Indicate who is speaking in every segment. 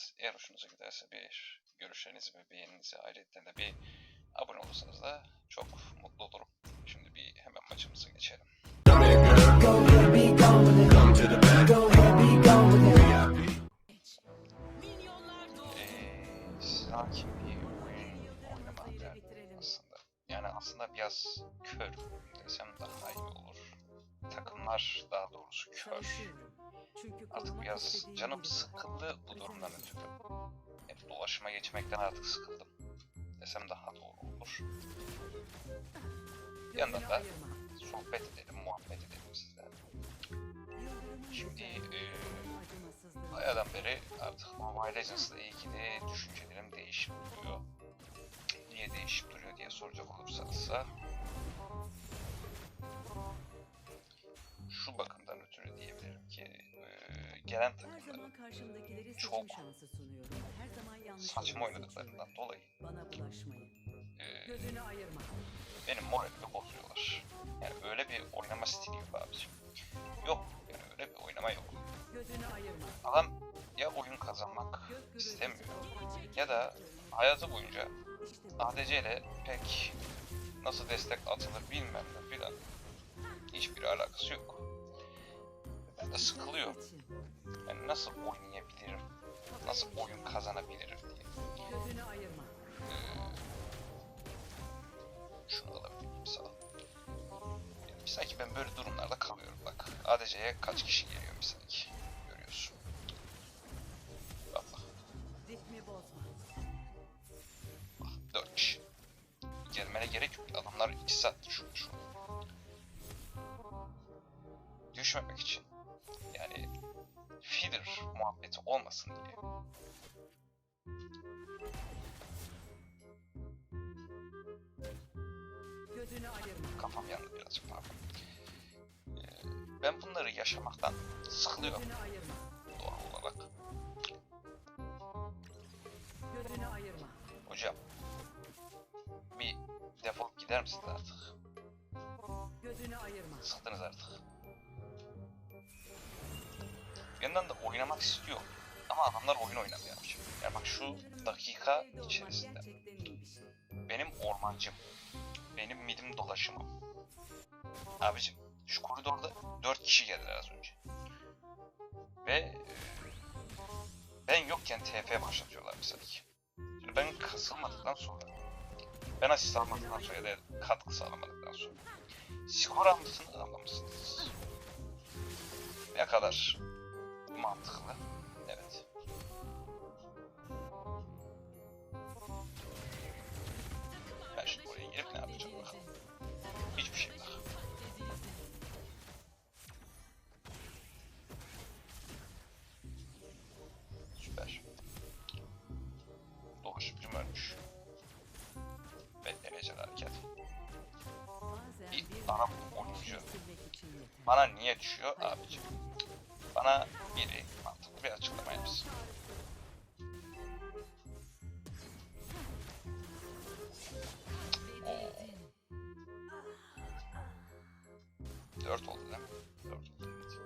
Speaker 1: göstereceğiz. Eğer hoşunuza giderse bir görüşlerinizi ve beğeninizi ayrıca de bir abone olursanız da çok mutlu olurum. Şimdi bir hemen maçımıza geçelim. Eee sakin bir oyun derdim aslında. Yani aslında biraz Artık biraz canım sıkıldı bu durumdan ötürü. Hep dolaşıma geçmekten artık sıkıldım. Desem daha doğru olur. Yandan da sohbet edelim, muhabbet edelim sizlerle. Şimdi eee Bayağıdan beri artık Mobile Legends ile ilgili düşüncelerim değişip duruyor. Niye değişip duruyor diye soracak olursanız gelen
Speaker 2: Her
Speaker 1: takımların
Speaker 2: zaman karşımdakileri
Speaker 1: Çok
Speaker 2: şansı sunuyorum. Her zaman yanlış
Speaker 1: saçma oynadıklarından dolayı
Speaker 2: Bana bulaşmayın.
Speaker 1: eee,
Speaker 2: Gözünü ayırma.
Speaker 1: benim moralimi bozuyorlar. Yani öyle bir oynama stili yok abiciğim. Yok yani öyle bir oynama yok.
Speaker 2: Gözünü ayırma.
Speaker 1: Adam ya oyun kazanmak istemiyor ya da hayatı boyunca. ADC ile pek nasıl destek atılır bilmem ne filan. Hiçbir alakası yok. Ben de sıkılıyor. Yani nasıl oynayabilirim, nasıl oyun kazanabilirim diye.
Speaker 2: Gözünü ayırma.
Speaker 1: Şunu alabilirim sağ ol. Yani sanki ben böyle durumlarda kalıyorum bak. ADC'ye kaç kişi geliyor misal ki. Görüyorsun. Allah.
Speaker 2: Ritmi bozma.
Speaker 1: Bak 4 kişi. Gelmene gerek yok. Adamlar 2 saattir şu şu. Düşmemek için. Yani feeder muhabbeti olmasın diye. Kafam yandı birazcık pardon. Ee, ben bunları yaşamaktan sıkılıyorum doğal olarak. Hocam bir defolup gider misiniz artık?
Speaker 2: Gözünü ayırma.
Speaker 1: Sıktınız artık. Bir yandan da oynamak istiyor. Ama adamlar oyun oynamıyor. Yani bak şu dakika içerisinde benim ormancım, benim midim dolaşımım. Abicim şu koridorda 4 kişi geldiler az önce. Ve e, ben yokken TP başlatıyorlar mesela ki. Şimdi ben kasılmadıktan sonra, ben asist almadıktan sonra ya da katkı sağlamadıktan sonra skor almışsınız almamışsınız. Ne kadar mantıklı. Evet. Ben şimdi oraya girip ne yapacağım bakalım. Hiçbir şey daha. Süper. Dolaşımcım ölmüş. Beklenecek hareket. Bir
Speaker 2: nefes
Speaker 1: oyuncu. Bana niye düşüyor abicim? Biri mantıklı bir açıklama. Dört oldu değil mi? Dört oldu evet.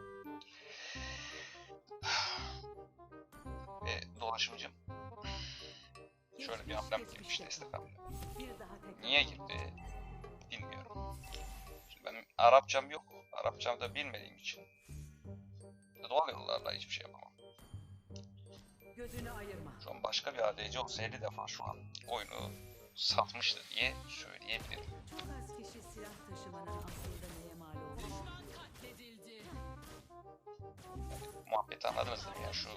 Speaker 1: Ve dolaşımcım şöyle bir hamlem girmiş destek
Speaker 2: tekrar
Speaker 1: Niye girdi bilmiyorum. Şimdi benim Arapçam yok. Arapçam da bilmediğim için doğal yollarla hiçbir şey yapamam.
Speaker 2: Gözünü ayırma.
Speaker 1: Şu an başka bir ADC olsa 50 defa şu an oyunu satmıştı diye söyleyebilirim.
Speaker 2: Çok az kişi silah taşımanın aslında neye mal olduğunu.
Speaker 1: Muhabbeti anladınız değil mi ya şu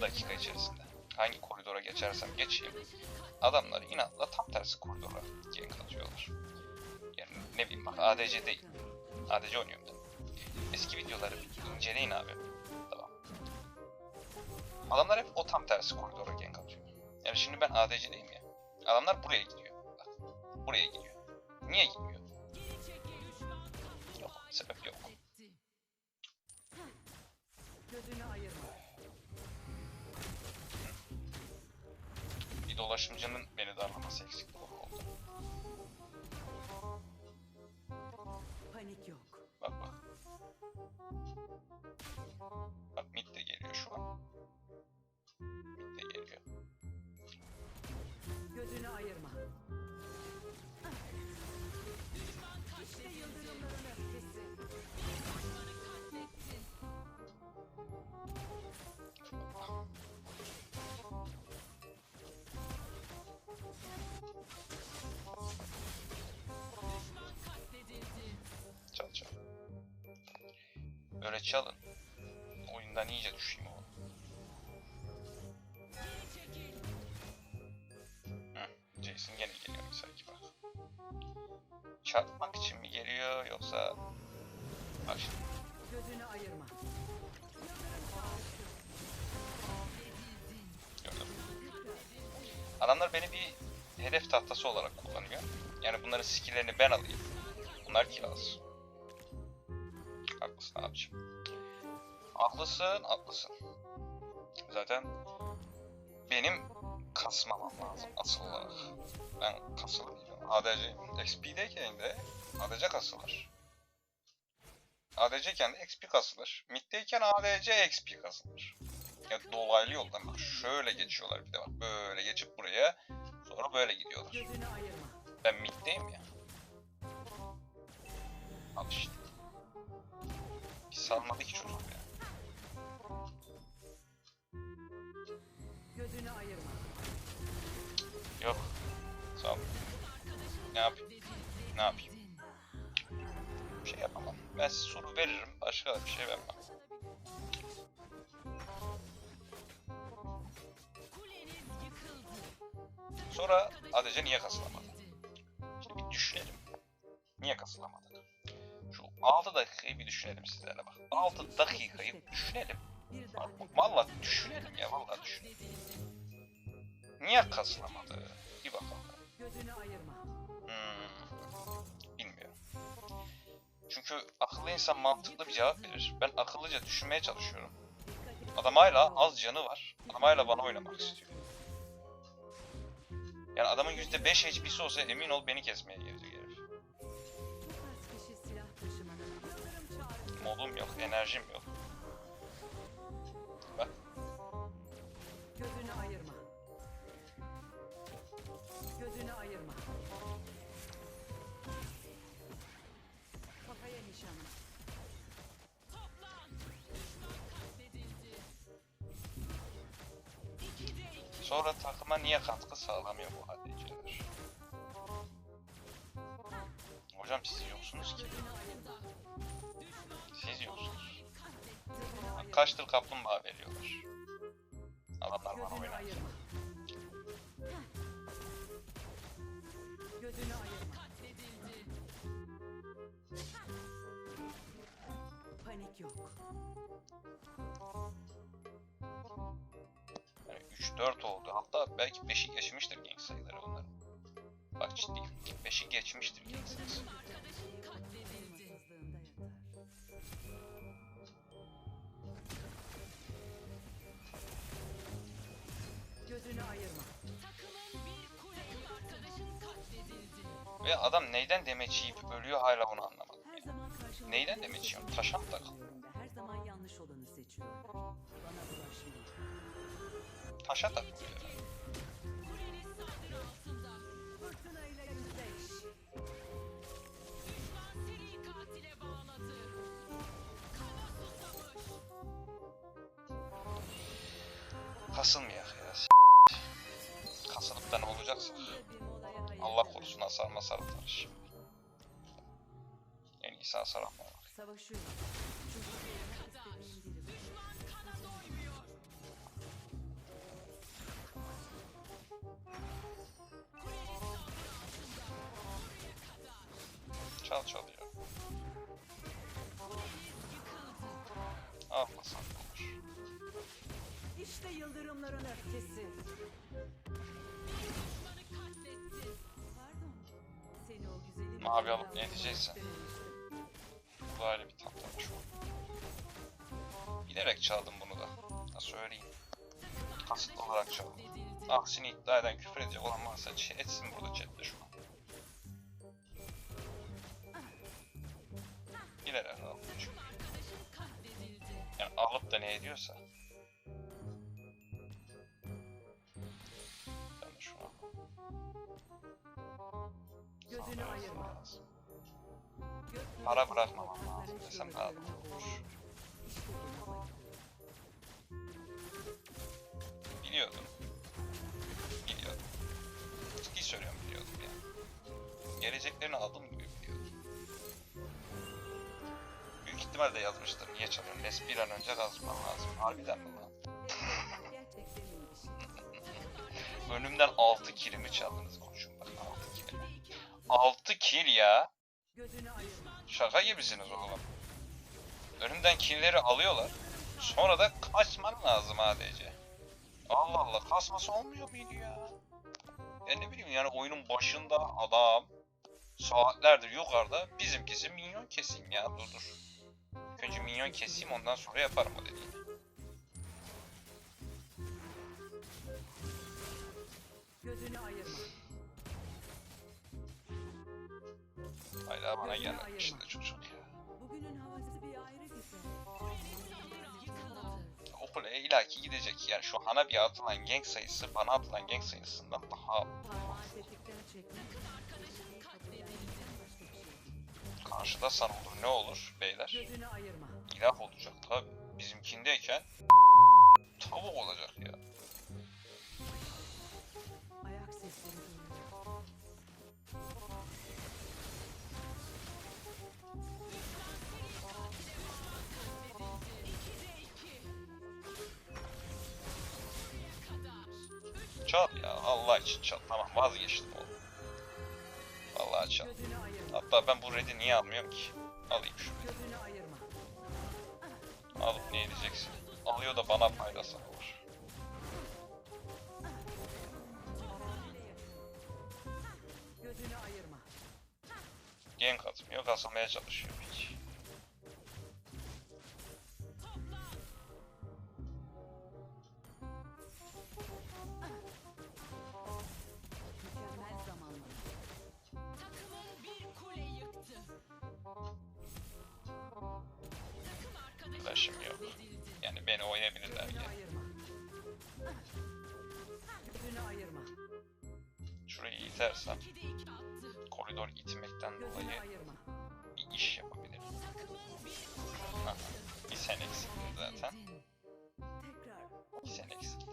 Speaker 1: dakika içerisinde? Hangi koridora geçersem geçeyim adamlar inatla tam tersi koridora gank atıyorlar. Yani ne bileyim bak ADC değil. ADC oynuyorum da. Eski videoları inceleyin abi. Adamlar hep o tam tersi koridora gank atıyor. Yani şimdi ben ADC'deyim ya. Adamlar buraya gidiyor. Bak. Buraya gidiyor. Niye gidiyor? Yok. Sebep yok.
Speaker 2: Gözünü ayırma.
Speaker 1: Bir Bir dolaşımcının beni darlaması eksik Böyle çalın. Oyundan iyice düşeyim oğlum. Hı, Jason gene geliyor sanki bak. Çarpmak için mi geliyor yoksa... Bak şimdi.
Speaker 2: Gözünü ayırma.
Speaker 1: Gördüm. Adamlar beni bir hedef tahtası olarak kullanıyor. Yani bunların skill'lerini ben alayım. Bunlar kill alsın. Haklısın. Haklısın. Zaten benim kasmamam lazım asıl olarak. Ben kasılı. ADC, XP'deyken de ADC kasılır. ADC'ken de XP kasılır. Mid'deyken ADC XP kasılır. Ya dolaylı yoldan bak şöyle geçiyorlar bir de bak böyle geçip buraya sonra böyle gidiyorlar. Ben middeyim ya. Al işte. Salmadı ki çocuk ya.
Speaker 2: Gözünü ayırma.
Speaker 1: Yok. Sağ ol. Ne yapayım? Ne yapayım? Bir şey yapamam. Ben size soru veririm. Başka da bir şey vermem. Sonra ADC niye kasılamadı? Şimdi bir düşünelim. Niye kasılamadı? Şu 6 dakikayı bir düşünelim sizlerle bak. 6 dakikayı düşünelim. Vallahi düşünelim ya vallahi düşünelim. Niye kasılamadı? Bir bakalım. Hmm, bilmiyorum. Çünkü akıllı insan mantıklı bir cevap verir. Ben akıllıca düşünmeye çalışıyorum. Adam hala az canı var. Adam hala bana oynamak istiyor. Yani adamın %5 HP'si olsa emin ol beni kesmeye gelecek Modum yok, enerjim yok. Bak
Speaker 2: Gözünü ayırma. Gözünü ayırma. Kafaya nişanla.
Speaker 1: sonra takıma niye katkı sağlamıyor bu ADC'ler? Hocam siz yoksunuz ki. Yoksunuz.
Speaker 2: Gözünü ayırma.
Speaker 1: Kaçtır kaplumbağa veriyorlar. Adamlar bana oynar.
Speaker 2: Panik yok.
Speaker 1: Yani 3-4 oldu. Hatta belki 5'i geçmiştir gank sayıları onların. Bak ciddiyim. 5'i geçmiştir gank sayısı. Ve adam neyden demeç yiyip ölüyor hala onu anlamadım.
Speaker 2: Karşımda
Speaker 1: Neyden istiyorsun?
Speaker 2: sorun
Speaker 1: Taşa mı takıl?
Speaker 2: buluyorum ve Her zaman yanlış olanı seçiyorlar. Bana ulaşmayın.
Speaker 1: Taşa takılıyor. Kasılmayak. Kasılıp da ne
Speaker 2: hayır
Speaker 1: Allah korusun hasar masar atar şimdi. En iyisi hasar.
Speaker 2: Savaşıyorum. İstediğim biri var.
Speaker 1: Çal çalıyor. Almasan da olur.
Speaker 2: İşte yıldırımların öfkesi.
Speaker 1: Mavi alıp ne
Speaker 2: istememiştim.
Speaker 1: Böyle bir tatlamış o. Bilerek çaldım bunu da. Nasıl söyleyeyim. Kasıtlı olarak çaldım. Aksini iddia eden küfür edecek olan varsa etsin burada chatte şu an. Girer herhalde çünkü. Yani alıp da ne ediyorsa.
Speaker 2: Gözünü ayırma.
Speaker 1: Para bırakmamam lazım desem daha doğru olur. Biliyordum. Biliyordum. Ciddi söylüyorum biliyordum ya. Geleceklerini adım gibi biliyordum. Büyük ihtimalle yazmıştır. Niye çalıyorum? Res bir an önce kazman lazım. Harbiden mi lan?
Speaker 2: İyiymiş.
Speaker 1: Önümden 6 kilimi çaldınız 6 kill ya. Şaka gibisiniz oğlum. Önümden killleri alıyorlar. Sonra da kaçman lazım ADC. Allah Allah kasması olmuyor muydu ya? Ya ne bileyim yani oyunun başında adam saatlerdir yukarıda bizimkisi minyon keseyim ya dur dur. Önce minyon keseyim ondan sonra yaparım o dediğini. Hala bana de çocuk ya.
Speaker 2: Bugünün havası bir ayrı güzel.
Speaker 1: O kuleye ilaki gidecek. Yani şu Hanabi'ye atılan gank sayısı bana atılan gank sayısından daha
Speaker 2: bir
Speaker 1: karşıda san olur ne olur beyler? İlah olacak tabi. Bizimkindeyken tavuk olacak ya. Allah için çal. Tamam vazgeçtim oğlum. Vallahi çal. Hatta ben bu red'i niye almıyorum ki? Alayım
Speaker 2: ayırma.
Speaker 1: Alıp ne edeceksin? Alıyor da bana faydası olur. Gank atmıyor, kasılmaya çalışıyor beni oynayabilirler
Speaker 2: ayırma.
Speaker 1: Şurayı itersem koridor itmekten dolayı bir iş yapabilirim.
Speaker 3: Bir
Speaker 1: Ha, bir sen eksikti zaten. İki sen eksikti.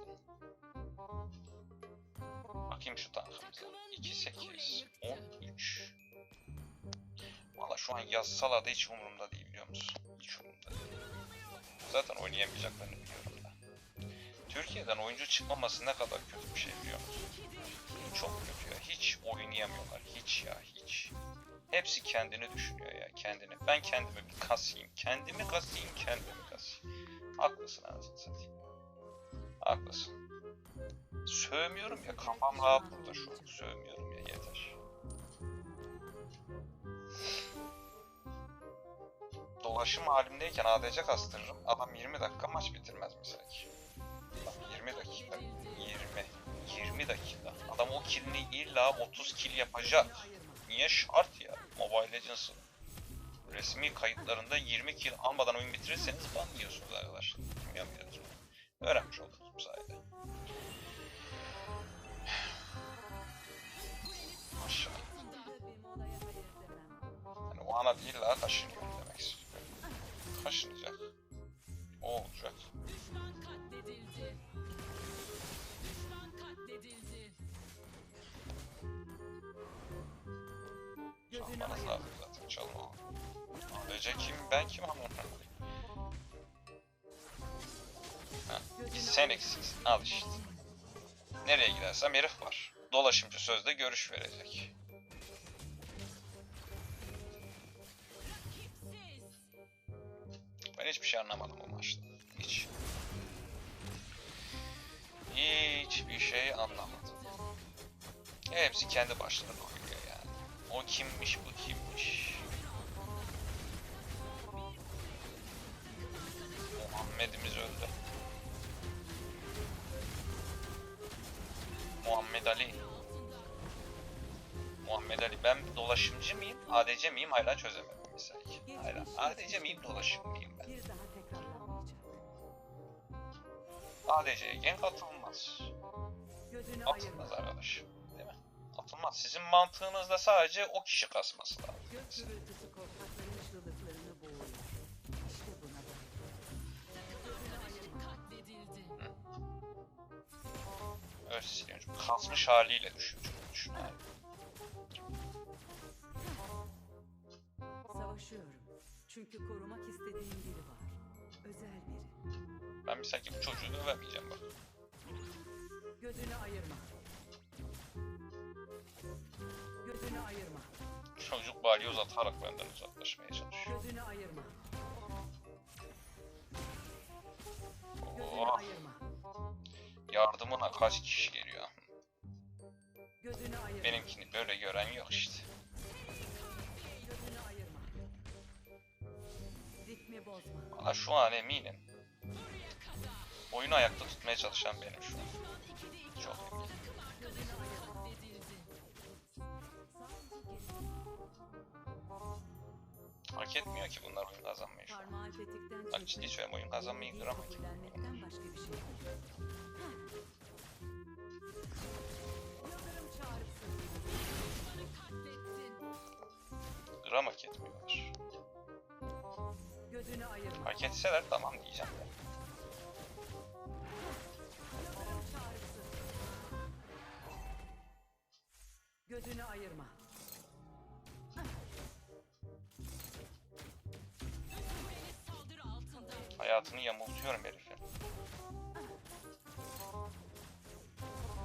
Speaker 1: Bakayım şu tankımıza. 2, 8, 13. Valla şu an yazsalar da hiç umurumda değil biliyor musun? Hiç umurumda değil. Zaten oynayamayacaklarını biliyorum da. Türkiye'den oyuncu çıkmaması ne kadar kötü bir şey biliyor musun? Çok kötü ya. Hiç oynayamıyorlar. Hiç ya hiç. Hepsi kendini düşünüyor ya kendini. Ben kendimi bir kasayım. Kendimi kasayım. Kendimi kasayım. Haklısın anasını satayım. Haklısın. Sövmüyorum ya kafam rahat burada şu an. Sövmüyorum ya yeter. Dolaşım halimdeyken ADC kastırırım. Adam 20 dakika maç bitirmez mesela ki. Adam 20 dakika. 20. 20 dakika. Adam o killini illa 30 kill yapacak. Niye şart ya? Mobile Legends'ın resmi kayıtlarında 20 kill almadan oyun bitirirseniz ban yiyorsunuz arkadaşlar. Öğrenmiş oldunuz bu sayede.
Speaker 2: Demem.
Speaker 1: Yani o ana değil demek istiyorum. Kaşınacak. O olacak.
Speaker 3: Düşman katledildi. Düşman katledildi.
Speaker 2: Gözünü
Speaker 1: Çalmanız
Speaker 2: ayırma.
Speaker 1: lazım zaten çalma. ADC kim ben kim
Speaker 2: Gözünü
Speaker 1: Sen eksiksin al işte. Nereye gidersem herif var. Dolaşımcı sözde görüş verecek. Ben hiçbir şey anlamadım o maçta. Hiç. Hiçbir şey anlamadım. Hepsi kendi başlarına oynuyor yani. O kimmiş bu kimmiş. Muhammed'imiz öldü. Muhammed Ali. Muhammed Ali. Ben dolaşımcı mıyım? ADC miyim? Hala çözemedim sanki. Aynen. ADC miyim dolaşım mıyım ben? ADC'ye gank atılmaz. Atılmaz arkadaş. Değil mi? Atılmaz. Sizin mantığınızda sadece o kişi kasması lazım. Öyle Kasmış haliyle düşün. Düşün abi.
Speaker 2: Savaşıyorum. Çünkü korumak istediğim biri var. Özel biri.
Speaker 1: Ben bir sanki bu çocuğu dövemeyeceğim bak.
Speaker 2: Gözünü ayırma. Gözünü ayırma.
Speaker 1: Çocuk balyoz atarak benden uzaklaşmaya çalışıyor.
Speaker 2: Gözünü ayırma. Gözünü
Speaker 1: Oh,
Speaker 2: ayırma.
Speaker 1: yardımına kaç kişi geliyor?
Speaker 2: Gözünü ayırma.
Speaker 1: Benimkini böyle gören yok işte. Şu an eminim. Oyunu ayakta tutmaya çalışan benim şu an. Çok eminim. Hak etmiyor ki bunlar oyun kazanmayı şu an. Bak ciddi söylüyorum oyun kazanmayı
Speaker 2: çağrısı.
Speaker 3: Katlettin.
Speaker 1: Gram. Fark etseler tamam diyeceğim.
Speaker 2: Gözünü ayırma.
Speaker 1: Hayatını yamultuyorum herifin.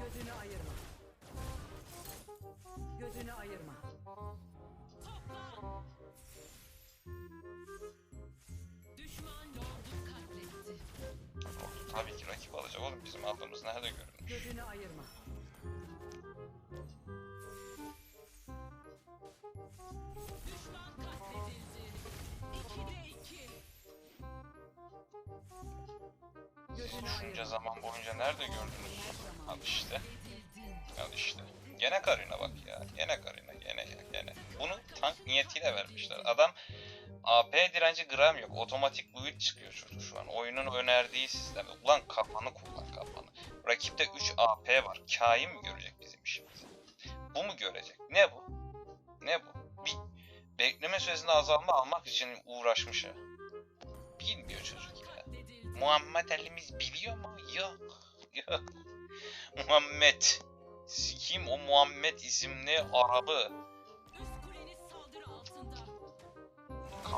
Speaker 2: Gözünü ayırma. Gözünü ayırma.
Speaker 1: Oğlum. Bizim aldığımız nerede görülmüş?
Speaker 2: Gözünü ayırma.
Speaker 3: Düşman katledildi. İkide iki.
Speaker 2: Gözünü
Speaker 1: Düşünce
Speaker 2: ayırma.
Speaker 1: zaman boyunca nerede gördünüz? Al işte. Al işte. Gene karına bak ya. Gene karına. Gene ya. Gene. Bunu tank niyetiyle vermişler. Adam AP direnci gram yok. Otomatik build çıkıyor çocuk şu an. Oyunun önerdiği sistem. Ulan kafanı kullan kafanı. Rakipte 3 AP var. Kain mi görecek bizim işimizi? Bu mu görecek? Ne bu? Ne bu? Bir bekleme süresinde azalma almak için uğraşmış ha. Bilmiyor çocuk ya. Muhammed Ali'miz biliyor mu? Yok. Yok. Muhammed. Kim o Muhammed isimli Arabı?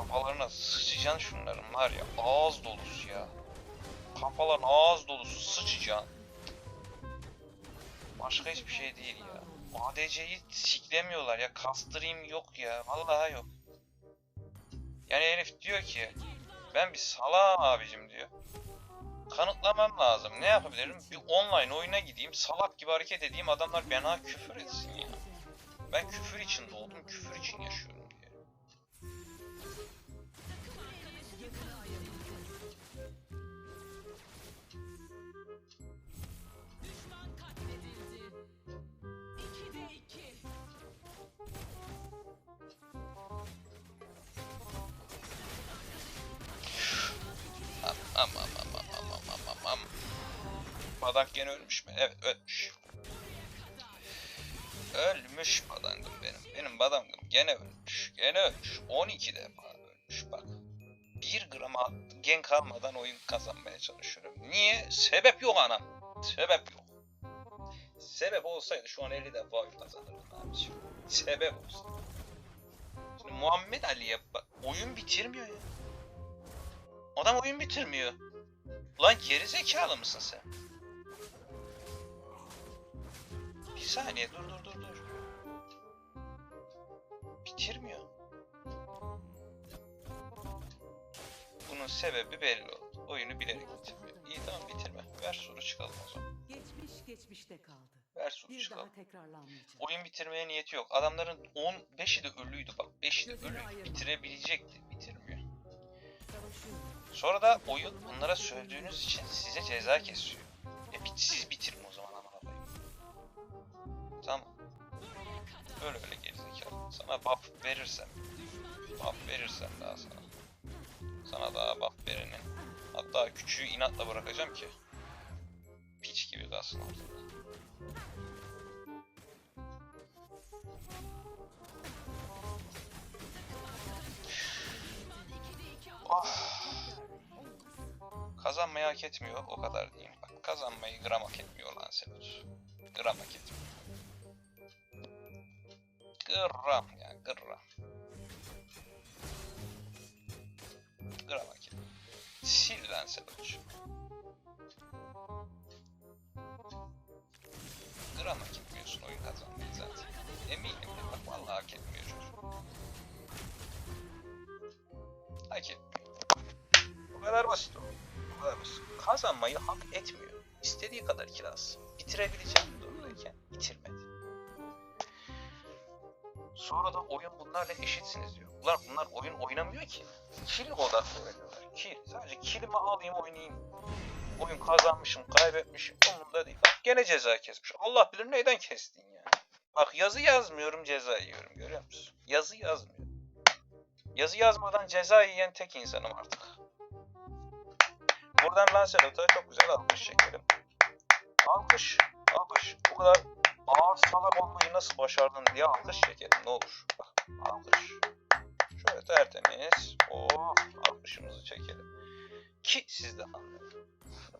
Speaker 1: Kafalarına sıçacaksın şunların var ya. Ağız dolusu ya. Kafaların ağız dolusu sıçacaksın. Başka hiçbir şey değil ya. ADC'yi siklemiyorlar ya. Kastırayım yok ya. Vallahi yok. Yani herif diyor ki ben bir salağım abicim diyor. Kanıtlamam lazım. Ne yapabilirim? Bir online oyuna gideyim, salak gibi hareket edeyim, adamlar bana küfür etsin ya. Ben küfür için doğdum, küfür için yaşıyorum Badak gene ölmüş mü? Evet ölmüş. Ölmüş badangım benim. Benim badangım gene ölmüş. Gene ölmüş. 12 defa ölmüş bak. 1 gram gen kalmadan oyun kazanmaya çalışıyorum. Niye? Sebep yok anam. Sebep yok. Sebep olsaydı şu an 50 defa oyun kazanırdım abiciğim. Sebep olsa. Şimdi Muhammed Ali'ye bak oyun bitirmiyor ya. Adam oyun bitirmiyor. Lan geri zekalı mısın sen? Bir saniye dur dur dur dur. Bitirmiyor. Bunun sebebi belli oldu. Oyunu bilerek bitirmiyor. İyi tamam bitirme. Ver soru çıkalım o zaman.
Speaker 2: Geçmiş geçmişte kaldı.
Speaker 1: Ver soru
Speaker 2: Bir
Speaker 1: çıkalım.
Speaker 2: daha tekrarlanmayacak.
Speaker 1: Oyun bitirmeye niyeti yok. Adamların 15'i de ölüydü bak. 5'i de
Speaker 2: Gözünü
Speaker 1: ölü.
Speaker 2: ayırma.
Speaker 1: Bitirebilecekti. Bitirmiyor.
Speaker 2: Savaşıyorum.
Speaker 1: Sonra da oyun bunlara sövdüğünüz için size ceza kesiyor. E bit, siz bitirin Öyle öyle gerizekalı. Sana buff verirsem, buff verirsem daha sana. Sana daha buff verenin. Hatta küçüğü inatla bırakacağım ki. Piç gibi kalsın ortada. Of. Kazanmayı hak etmiyor o kadar diyeyim. Bak kazanmayı gram hak etmiyor lan Selut. Gram hak etmiyor. Gram ya gram. Gram hak etmiyor. Sil lan Selut. Gram hak etmiyorsun oyun kazanmayı zaten. Eminim de bak vallahi hak etmiyor çocuk. Hak etmiyor. Bu kadar basit o. Bu kadar basit. Kazanmayı hak etmiyor. İstediği kadar kiraz. Bitirebileceğim Sonra da oyun bunlarla eşitsiniz diyor. Ulan bunlar oyun oynamıyor ki. Kill odaklı oynuyorlar. Kill. Sadece killimi alayım oynayayım. Oyun kazanmışım, kaybetmişim. Umurumda değil. Bak gene ceza kesmiş. Allah bilir neyden kestin ya. Bak yazı yazmıyorum ceza yiyorum görüyor musun? Yazı yazmıyorum. Yazı yazmadan ceza yiyen tek insanım artık. Buradan Lancelot'a çok güzel alkış çekelim. Alkış, alkış. Bu kadar ağır salak olmayı nasıl başardın diye alkış çekelim ne olur. Bak, alkış. Şöyle tertemiz. Oh, alkışımızı çekelim. Ki siz de anlayın.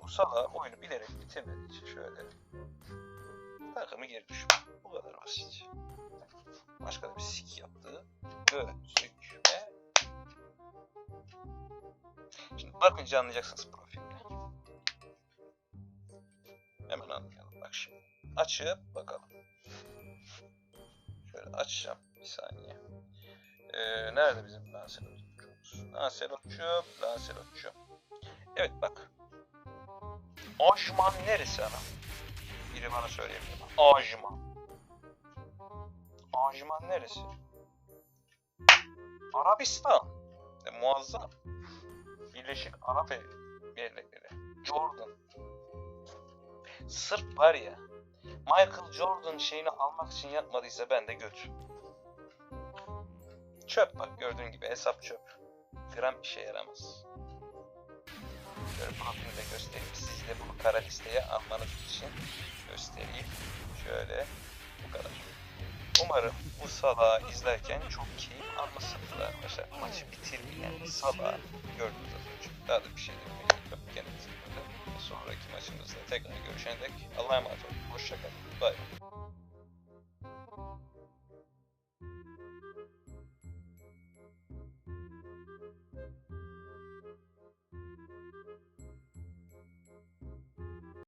Speaker 1: Bu salak oyunu bilerek bitirmediği için şöyle takımı geri düşün. Bu kadar basit. Başka da bir sik yaptığı gözükme. Şimdi bakınca anlayacaksınız profiline. Hemen anlayalım bak şimdi. Açıp bakalım. Şöyle açacağım bir saniye. Ee, nerede bizim Lancelot'cumuz? Lancelot'cu, Lancelot'cu. Evet bak. Ajman neresi ana? Biri bana söyleyebilir mi? Ajman. Ajman neresi? Arabistan. E, muazzam. Birleşik Arap Emirlikleri. Jordan. Sırf var ya. Michael Jordan şeyini almak için yapmadıysa ben de göt. Çöp bak gördüğün gibi hesap çöp. Gram işe yaramaz. Şöyle profilini de göstereyim. Siz de bunu kara listeye almanız için göstereyim. Şöyle bu kadar. Umarım bu salağı izlerken çok keyif almışsınızdır arkadaşlar. Maçı bitirmeyen salağı gördünüz az. Daha da bir şey demeye gerek yok. Kendinize. Sonraki maçımızda tekrar görüşene dek Allah'a emanet olun. Hoşçakalın. Bay bay.